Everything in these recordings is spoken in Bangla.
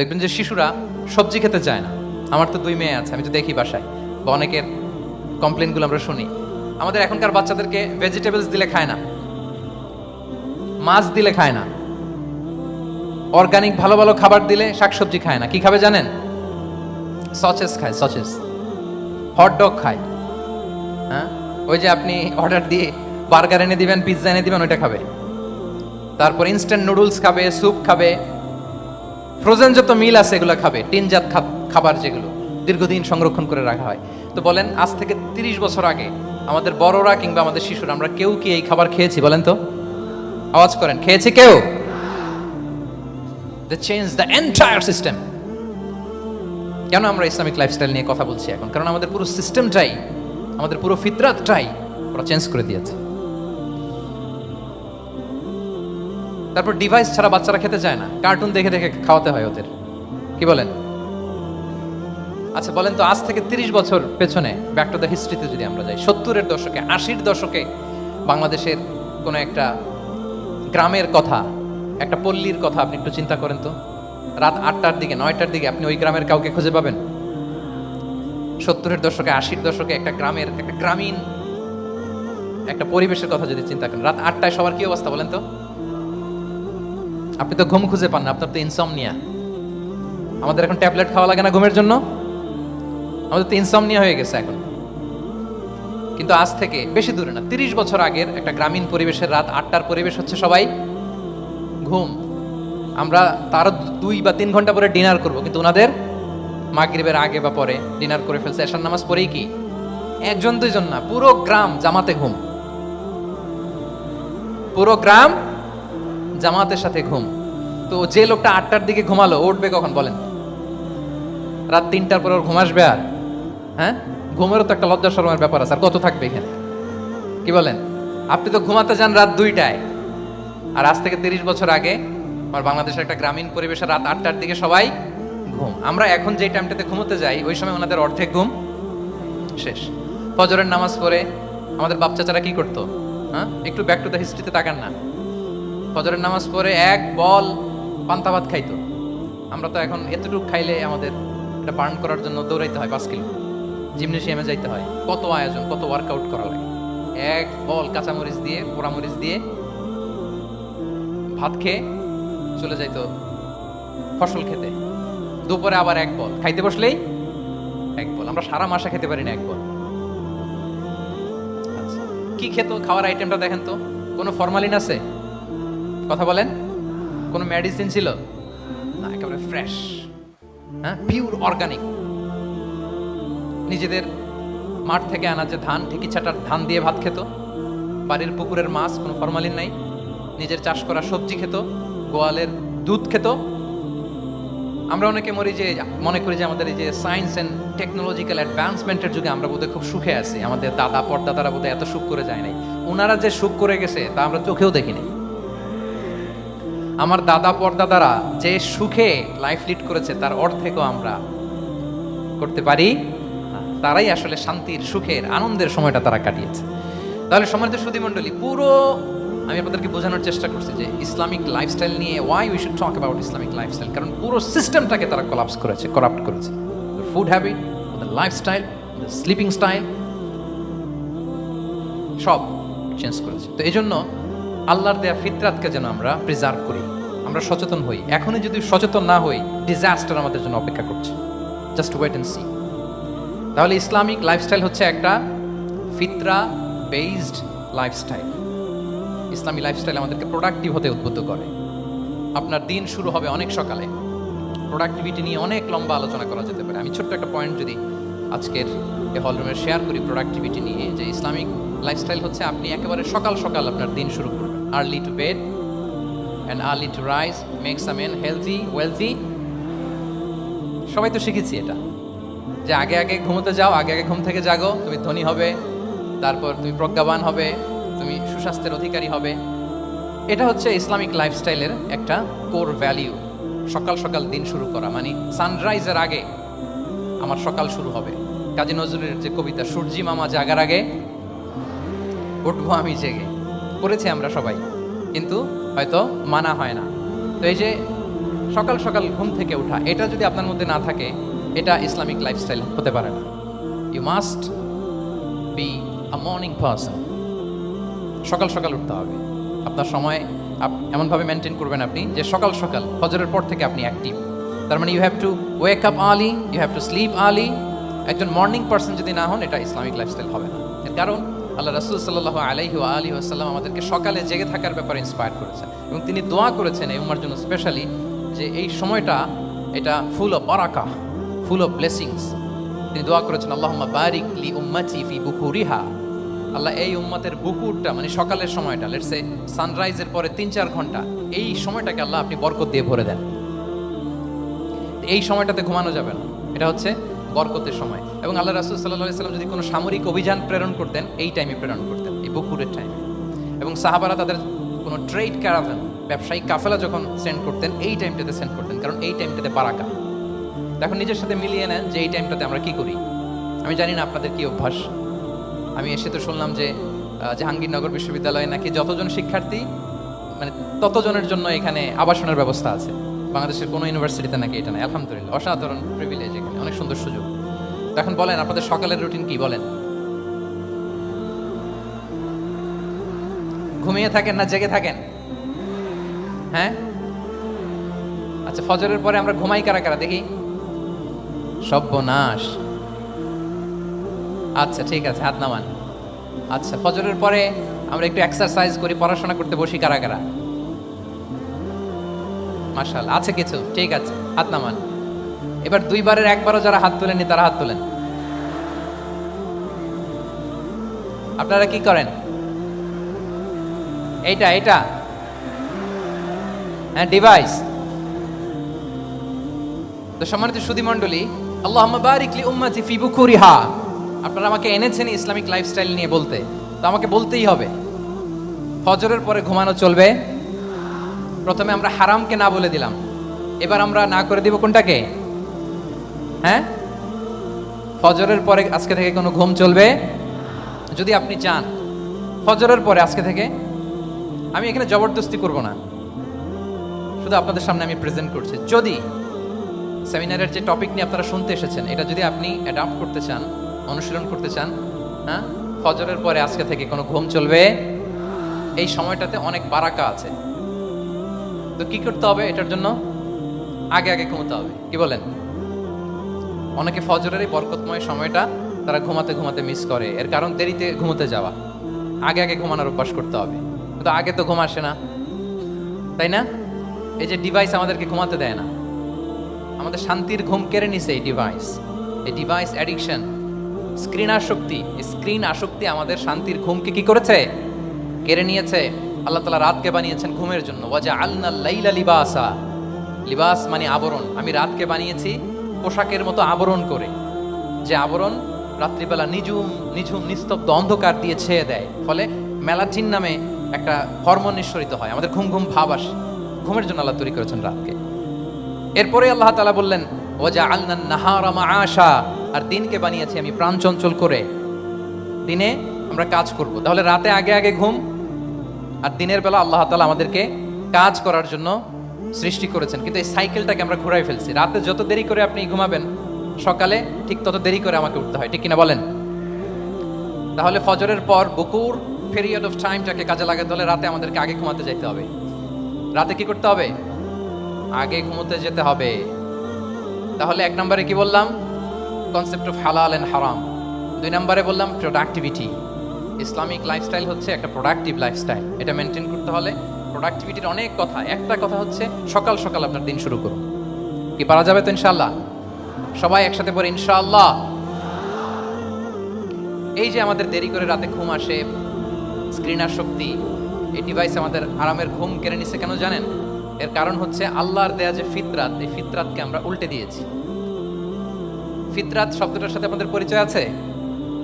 দেখবেন যে শিশুরা সবজি খেতে চায় না। আমার তো দুই মেয়ে আছে, আমি তো দেখি বাসায়। বা অনেকের কমপ্লেনগুলো আমরা শুনি। আমাদের এখনকার বাচ্চাদেরকে ভেজিটেবলস দিলে খায় না। মাছ দিলে খায় না। অর্গানিক ভালো ভালো খাবার দিলে শাকসবজি খায় না। কি খাবে জানেন? সচেস খায় সচেস হট ডগ খায়। হ্যাঁ? ওই যে আপনি অর্ডার দিয়ে বার্গার এনে দিবেন পিৎজা এনে দিবেন, ওইটা খাবে। তারপর ইনস্ট্যান্ট নুডলস খাবে স্যুপ খাবে। ফ্রোজেন যত মিল আছে এগুলো খাবে টিনজাত খাবার যেগুলো, দীর্ঘদিন সংরক্ষণ করে রাখা হয়। তো বলেন, আজ থেকে তিরিশ বছর আগে আমাদের বড়রা কিংবা আমাদের শিশুরা, আমরা কেউ কি এই খাবার খেয়েছি বলেন তো? আওয়াজ করেন, খেয়েছি কেউ? The change the entire system কেন আমরা ইসলামিক লাইফস্টাইল নিয়ে কথা বলছি এখন? কারণ আমাদের পুরো সিস্টেমটাই আমাদের পুরো ফিতরাতটাই ওরা চেঞ্জ করে দিয়েছে। তারপর ডিভাইস ছাড়া বাচ্চারা খেতে চায় না। কার্টুন দেখে দেখে খাওয়াতে হয় ওদের। কি বলেন? আচ্ছা বলেন তো, আজ থেকে তিরিশ বছর পেছনে ব্যাক টু দ্য হিস্ট্রিতে যদি আমরা যাই, সত্তরের দশকে, আশির দশকে বাংলাদেশের কোনো একটা গ্রামের কথা, একটা পল্লীর কথা আপনি একটু চিন্তা করেন তো। রাত আটটার দিকে, নয়টার দিকে আপনি ওই গ্রামের কাউকে খুঁজে পাবেন। সত্তরের দশকে, আশির দশকে একটা গ্রামের, একটা গ্রামীণ, একটা পরিবেশের কথা যদি চিন্তা করেন, রাত আটটায় সবার কি অবস্থা বলেন তো? আপনি তো ঘুম খুঁজে পান না, আপনার তো ইনসমনিয়া আমাদের এখন ট্যাবলেট খাওয়া লাগে না ঘুমের জন্য? আমাদের তো ইনসমনিয়া হয়ে গেছে এখন। কিন্তু আজ থেকে বেশি দূরে না, তিরিশ বছর আগের একটা গ্রামীণ পরিবেশের রাত আটটার পরিবেশ হচ্ছে সবাই ঘুম। আমরা তার দুই বা তিন ঘণ্টা পরে ডিনার করব, কিন্তু ওনাদের মাগরিবের আগে বা পরে ডিনার করে ফেলছে। এশার নামাজ পরেই কি? একজন দুইজন না, পুরো গ্রাম জামাতে ঘুম। পুরো গ্রাম জামাতের সাথে ঘুম। তো যে লোকটা আটটার দিকে ঘুমালো উঠবে কখন বলেন? রাত তিনটার পর ওর ঘুম আসবে আর? হ্যাঁ? ঘুমেরও তো একটা লজ্জা শরমের ব্যাপার আছে, আর কত থাকবে এখানে? কি বলেন? আপনি তো ঘুমাতে যান রাত দুইটায়। আর আজ থেকে তিরিশ বছর আগে আমার বাংলাদেশের একটা গ্রামীণ পরিবেশে রাত আটটার দিকে সবাই ঘুম। আমরা এখন যে টাইমটাতে ঘুমোতে যাই, ওই সময় ওনাদের অর্ধেক ঘুম। শেষ। ফজরের নামাজ পড়ে আমাদের বাপ চাচারা কি করতো? হ্যাঁ? একটু ব্যাক টু দ্য হিস্ট্রিতে তাকান না। ফজরের নামাজ পড়ে এক বল পান্তা ভাত খাইতো। আমরা তো এখন এতটুকু খাইলে আমাদের এটা বার্ন করার জন্য দৌড়াইতে হয় পাঁচ কিলো। জিমনেশিয়ামে যাইতে হয়। কত আয়োজন কত ওয়ার্কআউট করা লাগে। এক বল কাঁচামরিচ দিয়ে পোড়ামরিচ দিয়ে ভাত খেয়ে চলে যাইতো ফসল খেতে। দুপুরে আবার এক বল। খাইতে বসলেই এক বল। আমরা সারা মাসে খেতে পারি না এক বল। আচ্ছা, কি খেত? খাওয়ার আইটেমটা দেখেন তো। কোনো ফরমালিন আছে? কথা বলেন? কোনো মেডিসিন ছিল? না, একেবারে ফ্রেশ হ্যাঁ? পিওর অর্গানিক নিজেদের মাঠ থেকে আনা যে ধান ঠিকি ছাটার ধান দিয়ে ভাত খেত। বাড়ির পুকুরের মাছ, কোনো ফরমালিন নাই। নিজের চাষ করা সবজি খেত। গোয়ালের দুধ খেত। আমরা অনেকে মরি যে, মনে করি যে আমাদের এই যে সায়েন্স অ্যান্ড টেকনোলজিক্যাল অ্যাডভান্সমেন্টের যুগে আমরা বোধহয় খুব সুখে আছি। আমাদের দাদা, পরদাদারা বোধহয় এত সুখ করে যায় নাই। ওনারা যে সুখ করে গেছে, তা আমরা চোখেও দেখিনি আমার দাদা পরদাদারা যে সুখে লাইফ লিড করেছে, তার অর্ধেকও আমরা করতে পারি। তারাই আসলে শান্তির, সুখের, আনন্দের সময়টা তারা কাটিয়েছে। তাহলে সমাজের সুদীমণ্ডলী পুরো আমি আপনাদেরকে বোঝানোর চেষ্টা করছি যে ইসলামিক লাইফস্টাইল নিয়ে why we should talk about Islamic lifestyle কারণ পুরো সিস্টেমটাকে তারা কলাপস করেছে করাপ্ট করেছে। Food habit lifestyle sleeping style সব চেঞ্জ করেছে। তো এই জন্য আল্লাহর দেয়া ফিতরাতকে যেন আমরা প্রিজার্ভ করি। আমরা সচেতন হই। এখনই যদি সচেতন না হই ডিজাস্টার আমাদের জন্য অপেক্ষা করছে। জাস্ট ওয়েট অ্যান্ড সি তাহলে ইসলামিক লাইফস্টাইল হচ্ছে একটা ফিতরা বেসড লাইফস্টাইল ইসলামী লাইফস্টাইল আমাদেরকে প্রোডাক্টিভ হতে উদ্বুদ্ধ করে। আপনার দিন শুরু হবে অনেক সকালে। প্রোডাক্টিভিটি নিয়ে অনেক লম্বা আলোচনা করা যেতে পারে। আমি ছোট্ট একটা পয়েন্ট যদি আজকের এই হলরুমে শেয়ার করি প্রোডাক্টিভিটি নিয়ে, যে ইসলামিক লাইফস্টাইল হচ্ছে আপনি একেবারে সকাল সকাল আপনার দিন শুরু করবেন। Early to bed and early to rise makes a man healthy wealthy সবাই তো শিখেছি এটা। যে আগে আগে ঘুমোতে যাও, আগে আগে ঘুম থেকে জাগো, তুমি ধনী হবে, তারপর তুমি প্রজ্ঞাবান হবে, তুমি সুস্বাস্থ্যের অধিকারী হবে। এটা হচ্ছে ইসলামিক লাইফস্টাইলের একটা কোর ভ্যালিউ সকাল সকাল দিন শুরু করা মানে সানরাইজের আগে আমার সকাল শুরু হবে। কাজী নজরুলের যে কবিতা, সূর্যি মামা জাগার আগে, উঠবো আমি জেগে। পড়েছি আমরা সবাই। কিন্তু হয়তো মানা হয় না। তো এই যে সকাল সকাল ঘুম থেকে ওঠা, এটা যদি আপনার মধ্যে না থাকে, এটা ইসলামিক লাইফস্টাইল হতে পারে না। You must be a morning person সকাল সকাল উঠতে হবে। আপনার সময় এমনভাবে মেনটেন করবেন আপনি যে সকাল সকাল হজরের পর থেকে আপনি অ্যাক্টিভ তার মানে you have to wake up early you have to sleep early একজন মর্নিং পার্সন যদি না হন, এটা ইসলামিক লাইফস্টাইল হবে না। এর কারণ আল্লাহ রাসুল সাল্লাহ আলাইহি আলী আসাল্লাম আমাদেরকে সকালে জেগে থাকার ব্যাপারে ইন্সপায়ার করেছেন এবং তিনি দোয়া করেছেন এই উম্মার জন্য স্পেশালি যে এই সময়টা এটা ফুল অফ বারাকা ফুল অফ ব্লেসিংস তিনি দোয়া করেছেন আল্লাহ বারিক লি উম্মাতি ফি বুকুরিহা। আল্লাহ এই উম্মতের বুকুরটা মানে সকালের সময়টা লেটসে সানরাইজের পরে তিন চার ঘণ্টা, এই সময়টাকে আল্লাহ আপনি বরকত দিয়ে ভরে দেন। এই সময়টাতে ঘুমানো যাবে না। এটা হচ্ছে বরকতের সময়। এবং আল্লাহ রাসুল সাল্লাহ সাল্লাম যদি কোনো সামরিক অভিযান প্রেরণ করতেন, এই টাইমে প্রেরণ করতেন, এই বকুরের টাইমে এবং সাহাবারা তাদের কোনো ট্রেড ক্যারাভেন ব্যবসায়িক কাফেলা যখন সেন্ড করতেন, এই টাইমটাতে সেন্ড করতেন, কারণ এই টাইমটাতে বারাকা। এখন নিজের সাথে মিলিয়ে নেন যে এই টাইমটাতে আমরা কি করি। আমি জানি না আপনাদের কি অভ্যাস। আমি এসে তো শুনলাম যে জাহাঙ্গীরনগর বিশ্ববিদ্যালয়ে নাকি যতজন শিক্ষার্থী মানে ততজনের জন্য এখানে আবাসনের ব্যবস্থা আছে। বাংলাদেশের কোনো ইউনিভার্সিটিতে নাকি এটা নাই। আলহামদুলিল্লাহ, অসাধারণ প্রিভিলেজ এখানে, অনেক সুন্দর সুযোগ। এখন বলেন, আপনাদের সকালের রুটিন কি, বলেন? ঘুমিয়ে থাকেন না জেগে থাকেন? হ্যাঁ? আচ্ছা ফজরের পরে আমরা ঘুমাই কারা কারা, দেখি। সব্যনাশ। আচ্ছা ঠিক আছে, হাত নামান। আচ্ছা ফজরের পরে আমরা একটু এক্সারসাইজ করি, পড়াশোনা করতে বসি কারা কারা। মার্শাল আছে কিছু, ঠিক আছে, হাত নামান। এবার দুইবারের একবারও যারা হাত তোলেনি তারা হাত তোলেন। আপনারা কি করেন? এইটা এইটা। হ্যাঁ ডিভাইস তো সম্মানিত সুধী মণ্ডলী আল্লাহ বারিকলি উম্মাতি ফি বুকুরিহা। আপনারা আমাকে এনেছেন ইসলামিক লাইফস্টাইল নিয়ে বলতে। তো আমাকে বলতেই হবে, ফজরের পরে ঘুমানো চলবে। প্রথমে আমরা হারামকে না বলে দিলাম। এবার আমরা না করে দিব কোনটাকে? হ্যাঁ? ফজরের পরে আজকে থেকে কোনো ঘুম চলবে? যদি আপনি চান। ফজরের পরে আজকে থেকে? আমি এখানে জবরদস্তি করব না। শুধু আপনাদের সামনে আমি প্রেজেন্ট করছি। যদি সেমিনারের যে টপিক নিয়ে আপনারা শুনতে এসেছেন, এটা যদি আপনি অ্যাডাপ্ট করতে চান, অনুশীলন করতে চান হ্যাঁ? ফজরের পরে আজকে থেকে কোনো ঘুম চলবে? এই সময়টাতে অনেক বারাকা আছে। তো কি করতে হবে? এটার জন্য আগে আগে ঘুমোতে হবে। কি বলেন? অনেকে ফজরের এই বরকতময় সময়টা তারা ঘুমাতে ঘুমাতে মিস করে। এর কারণ দেরিতে ঘুমোতে যাওয়া। আগে আগে ঘুমানোর অভ্যাস করতে হবে। কিন্তু আগে তো ঘুম আসে না। তাই না? এই যে ডিভাইস আমাদেরকে ঘুমাতে দেয় না। আমাদের শান্তির ঘুম কেড়ে নিছে এই ডিভাইস এই ডিভাইস অ্যাডিকশন স্ক্রিন আসক্তি। স্ক্রিন আসক্তি আমাদের শান্তির ঘুমকে কি করেছে? কেড়ে নিয়েছে। আল্লাহ তালা রাতকে বানিয়েছেন ঘুমের জন্য। ওয়াজা আল্লা লাইলা লিবাসা। লিবাস মানে আবরণ। আমি রাতকে বানিয়েছি পোশাকের মতো আবরণ করে। যে আবরণ রাত্রিবেলা নিঝুম নিঝুম, নিস্তব্ধ অন্ধকার দিয়ে ছেয়ে দেয়। ফলে মেলাটিন নামে একটা হরমোন নিঃসরিত হয়। আমাদের ঘুম ঘুম, ভাব আসে। ঘুমের জন্য আল্লাহ তৈরি করেছেন রাতকে। এরপরে আল্লাহ তালা বললেন ওজা আলনান নাহারামা আশা আর দিনকে বানিয়েছি আমি প্রাণ চঞ্চল করে। দিনে আমরা কাজ করব। তাহলে রাতে আগে আগে ঘুম আর দিনের বেলা আল্লাহ তালা আমাদেরকে কাজ করার জন্য সৃষ্টি করেছেন। কিন্তু এই সাইকেলটাকে আমরা ঘুরাই ফেলছি। রাতে যত দেরি করে আপনি ঘুমাবেন, সকালে ঠিক তত দেরি করে আমাকে উঠতে হয়। ঠিক কিনা বলেন? তাহলে ফজরের পর বকুর পিরিয়ড অফ টাইমটাকে কাজে লাগাতে হলে রাতে আমাদেরকে আগে ঘুমাতে যেতে হবে। রাতে কি করতে হবে? আগে ঘুমোতে যেতে হবে। তাহলে এক নম্বরে কি বললাম? কনসেপ্ট অফ হালাল এন্ড হারাম দুই নম্বরে বললাম প্রোডাক্টিভিটি ইসলামিক লাইফস্টাইল হচ্ছে একটা প্রোডাক্টিভ লাইফস্টাইল এটা মেনটেন করতে হলে প্রোডাক্টিভিটির অনেক কথা। একটা কথা হচ্ছে, সকাল সকাল আপনার দিন শুরু করুন। কি পারা যাবে তো ইনশাল্লাহ সবাই একসাথে পরে ইনশাআল্লাহ। এই যে আমাদের দেরি করে রাতে ঘুম আসে স্ক্রিন শক্তি, এই ডিভাইস আমাদের আরামের ঘুম কেড়ে নিছে কেন জানেন? এর কারণ হচ্ছে আল্লাহর দেয়া যে ফিতরাত, এই ফিতরাতকে আমরা উল্টে দিয়েছি। ফিতরাত শব্দটার সাথে আমাদের পরিচয় আছে?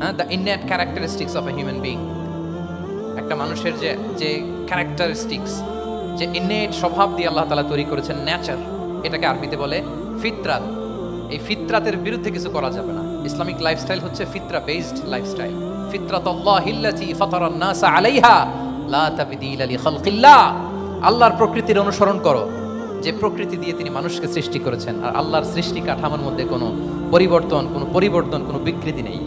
হ্যাঁ the innate characteristics of a human being একটা মানুষের যে যে ক্যারেক্টারিস্টিক্স যে ইননেট স্বভাব দিয়ে আল্লাহ তালা তৈরি করেছেন ন্যাচার এটাকে আরবিতে বলে ফিতরাত। এই ফিতরাতের বিরুদ্ধে কিছু করা যাবে না। ইসলামিক লাইফস্টাইল হচ্ছে ফিতরা বেসড লাইফস্টাইল ফিতরাত আল্লাহিল্লাতি ফাতারান নাসা আলাইহা, লা তাবদীলা লি খালকিল্লাহ। আল্লাহর প্রকৃতির অনুসরণ করো। যে প্রকৃতি দিয়ে তিনি মানুষকে সৃষ্টি করেছেন, আর আল্লাহর সৃষ্টি কাঠামোর মধ্যে কোনো পরিবর্তন কোনো পরিবর্তন, কোনো বিকৃতি নেই।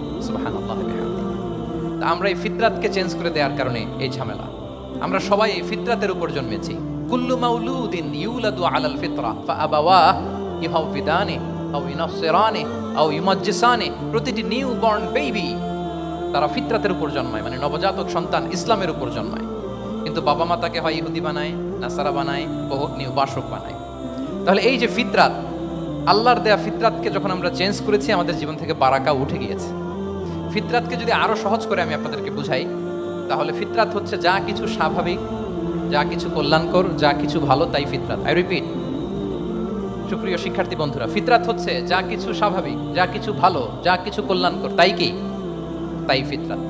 তা আমরা এই ফিতরাতকে চেঞ্জ করে দেওয়ার কারণে এই ঝামেলা। আমরা সবাই এই ফিতরাতের উপর জন্মেছি। কুল্লু মাউলুদিন ইউলাদু আলাল ফিতরা ফাআবাওয়া ইউহাউবিদানি আও ইউনাসসিরানি আও ইউমাজ্জিসানি প্রতিটি নিউ বর্ন বেবি তারা ফিতরাতের উপর জন্মায় মানে নবজাতক সন্তান ইসলামের উপর জন্মায়। কিন্তু বাবা মা তাকে হয় ইহুদি বানায়, নাসারা বানায়, বহু নিউ বাসক বানায়। তাহলে এই যে ফিতরাত, আল্লাহর দেয়া ফিতরাতকে যখন আমরা চেঞ্জ করেছি, আমাদের জীবন থেকে বারাকা উঠে গিয়েছে। ফিতরাতকে যদি আরও সহজ করে আমি আপনাদেরকে বুঝাই, তাহলে ফিতরাত হচ্ছে যা কিছু স্বাভাবিক, যা কিছু কল্যাণকর, যা কিছু ভালো, তাই ফিতরাত। আই রিপিট সুপ্রিয় শিক্ষার্থী বন্ধুরা, ফিতরাত হচ্ছে যা কিছু স্বাভাবিক, যা কিছু ভালো, যা কিছু কল্যাণকর, তাই কি? তাই ফিতরাত।